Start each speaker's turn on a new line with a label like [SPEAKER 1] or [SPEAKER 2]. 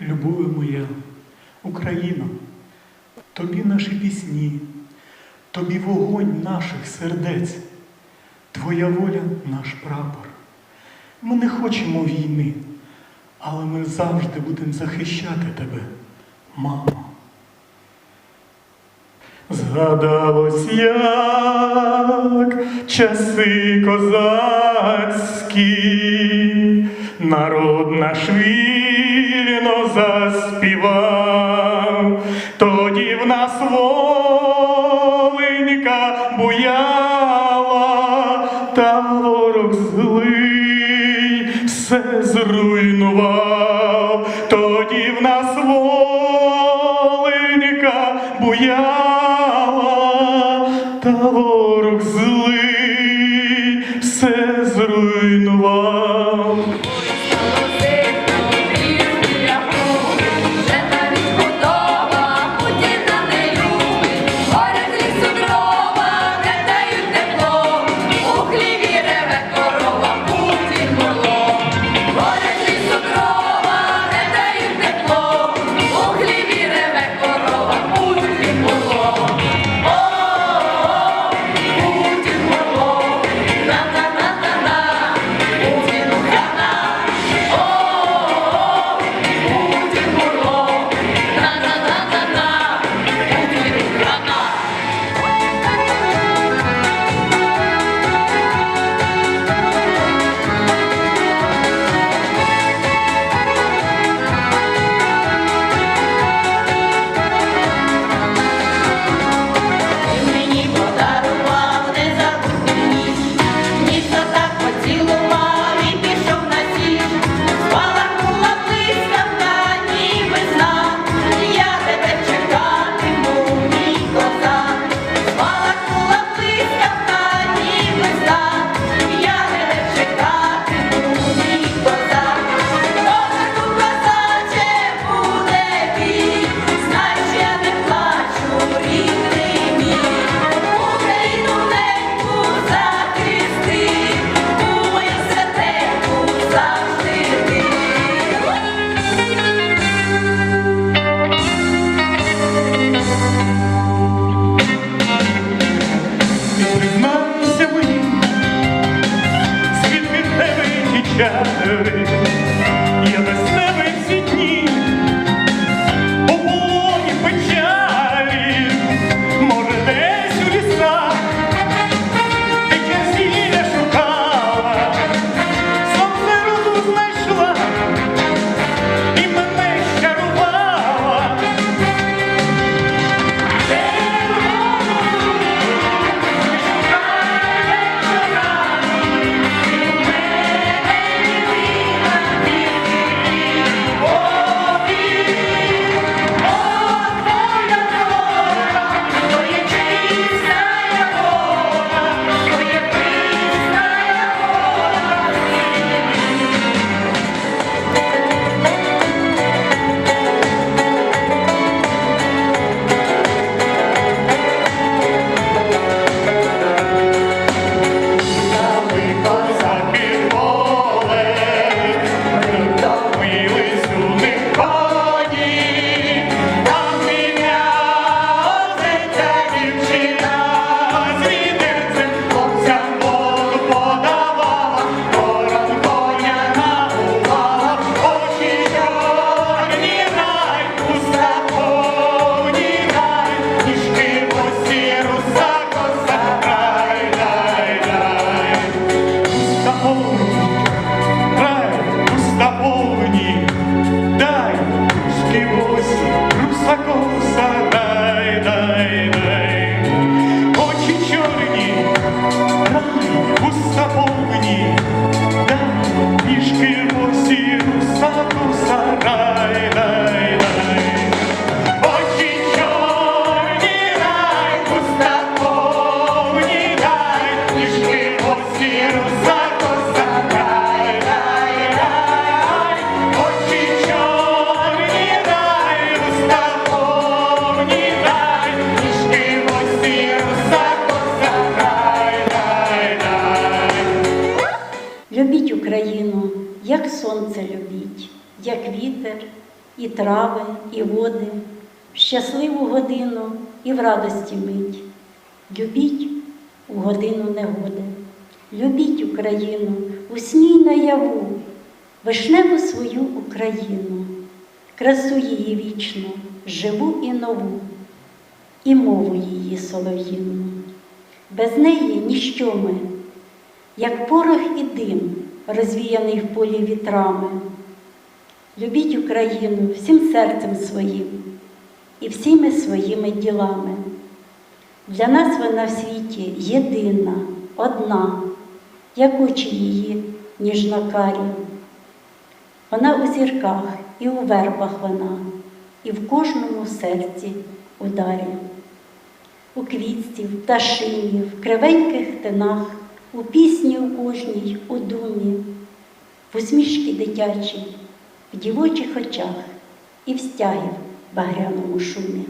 [SPEAKER 1] любові моя, Україна, тобі наші пісні, тобі вогонь наших сердець, Твоя воля наш прапор. Ми не хочемо війни, але ми завжди будемо захищати тебе, мамо. Згадалось, як часи козацькі, народ наш вік заспівав, тоді в нас воленька буяла, та ворог злий все зруйнував, тоді в нас воленька
[SPEAKER 2] як сонце любіть, як вітер, і трави, і води, в щасливу годину і в радості мить. Любіть у годину негоди, любіть Україну, у сні й наяву, вишневу свою Україну, красу її вічну, живу і нову, і мову її солов'їну. Без неї ніщо ми, як порох і дим розвіяний в полі вітрами. Любіть Україну всім серцем своїм і всіми своїми ділами. Для нас вона в світі єдина, одна, як очі її ніжнокарі. Вона у зірках і у вербах вона, і в кожному серці ударі. У квітці, в пташині, в кривеньких тинах, у пісні у кожній, у думі, в усмішки дитячій, в дівочих очах і в стягів багряному шумі.